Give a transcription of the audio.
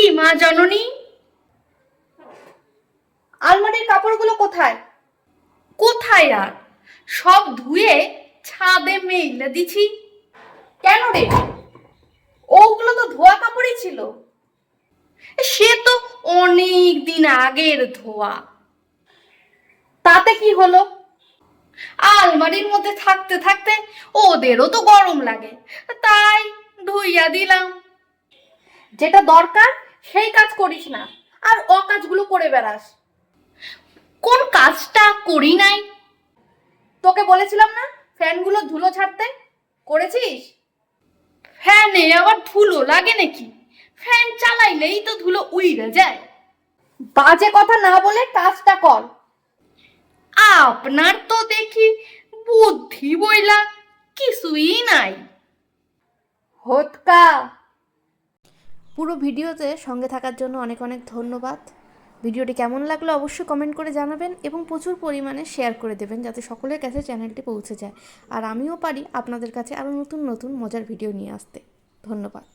মা জননী? আলমারির কাপড়গুলো কোথায়? কোথায় আর? সব ধুয়ে ছাদে মেলে দিছি। কেন রে? ওগুলো তো ধোয়া কাপড়ই ছিল। সে তো অনেক দিন আগের ধোয়া। তাতে কি হলো? আলমারির মধ্যে থাকতে থাকতে ওদেরও তো গরম লাগে। তাই ধুইয়া দিলাম। যেটা দরকার সেই কাজ করিস না। আর অকাজগুলো করে বেড়াস। কোন কাজটা করি নাই? তোকে বলেছিলাম না ফ্যানগুলো ধুলো ছাড়তে? করেছিস? ফ্যানে আবার ধুলো লাগে নাকি? ফ্যান চালাইলেই তো ধুলো উইড়ে যায়। বাজে কথা না বলে কাজটা কর। আপনার তো দেখি বুদ্ধি বইলা কিছুই নাই। হোতকা। পুরো ভিডিওতে সঙ্গে থাকার জন্য অনেক অনেক ধন্যবাদ। ভিডিওটি কেমন লাগল অবশ্যই কমেন্ট করে জানাবেন এবং প্রচুর পরিমাণে শেয়ার করে দেবেন যাতে সকলের কাছে চ্যানেলটি পৌঁছে যায়। আর আমিও পারি আপনাদের কাছে আরও নতুন নতুন মজার ভিডিও নিয়ে আসতে। ধন্যবাদ।